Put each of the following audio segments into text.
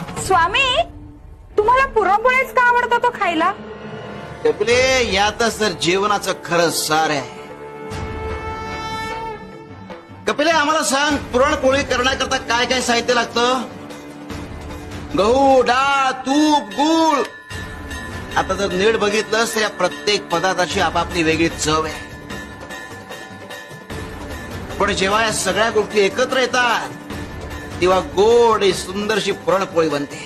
स्वामी तुम्हाला पुरणपोळीच का आवडतो तो खायला? कपिले यातच तर जीवनाचं खरं सार आहे. कपिले आम्हाला सांग पुरणपोळी करण्याकरता काय काय साहित्य लागतं? गहू डाळ तूप गूळ. आता जर नीट बघितलंस तर या प्रत्येक पदार्थाची आपापली वेगळी चव आहे. पण जेव्हा या सगळ्या गोष्टी एकत्र येतात तेव्हा गोड आणि सुंदरशी पुरणपोळी बनते.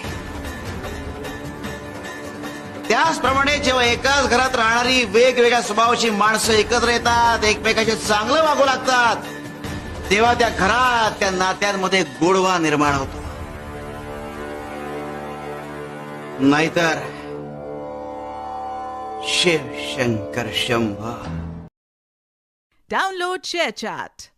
त्याचप्रमाणे जेव्हा एकाच घरात राहणारी वेगवेगळ्या स्वभावाची माणसं एकत्र येतात एकमेकाचे चांगलं वागू लागतात तेव्हा त्या घरात त्या नात्यांमध्ये गोडवा निर्माण होतो. नाहीतर शिव शंकर शंभ डाउनलोड शेअर चॅट